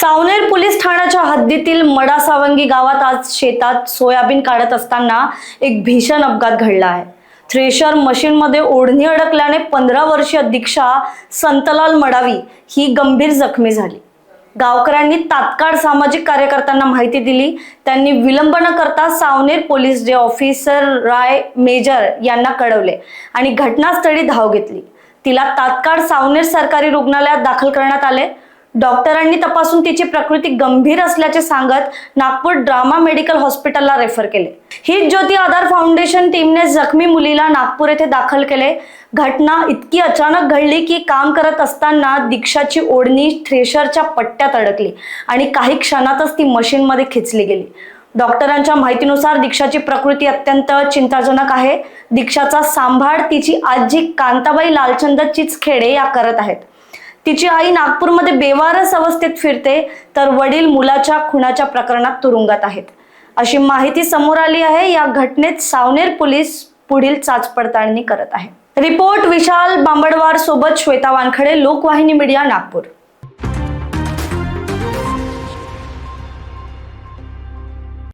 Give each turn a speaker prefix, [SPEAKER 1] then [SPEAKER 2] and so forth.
[SPEAKER 1] Saoner police ठाण्याच्या हद्दीतील मडा सावंगी गावात आज शेतात सोयाबीन काढत असताना एक भीषण अपघात घडला आहे. थ्रेशर मशीनमध्ये ओढणी अडकल्याने पंधरा वर्षीय दीक्षा संतलाल मडावी ही गंभीर जखमी झाली. गावकऱ्यांनी तात्काळ सामाजिक कार्यकर्त्यांना माहिती दिली. त्यांनी विलंब न करता सावनेर पोलीस जे ऑफिसर राय मेजर यांना कळवले आणि घटनास्थळी धाव घेतली. तिला तात्काळ सावनेर सरकारी रुग्णालयात दाखल करण्यात आले. डॉक्टरांनी तपासून तिची प्रकृती गंभीर असल्याचे सांगत नागपूर ड्रामा मेडिकल हॉस्पिटलला रेफर केले. ही ज्योती आधार फाउंडेशन टीमने जखमी मुलीला नागपूर येथे दाखल केले. घटना इतकी अचानक घडली की काम करत असताना दीक्षाची ओढणी थ्रेशरच्या पट्ट्यात अडकली आणि काही क्षणातच ती मशीनमध्ये खेचली गेली. डॉक्टरांच्या माहितीनुसार दीक्षाची प्रकृती अत्यंत चिंताजनक आहे. दीक्षाचा सांभाळ तिची आजी कांताबाई लालचंद चिचखेडे या करत आहेत. तिची आई नागपूरमध्ये बेवारस अवस्थेत फिरते तर वडील मुलाच्या खुनाच्या प्रकरणात तुरुंगात आहेत. अशी माहिती समोर आली आहे. या घटनेत सावनेर पोलीस पुढील चाच पडताळणी करत आहे. रिपोर्ट विशाल बांबडवार सोबत श्वेता वानखडे लोकवाहिनी मीडिया नागपूर.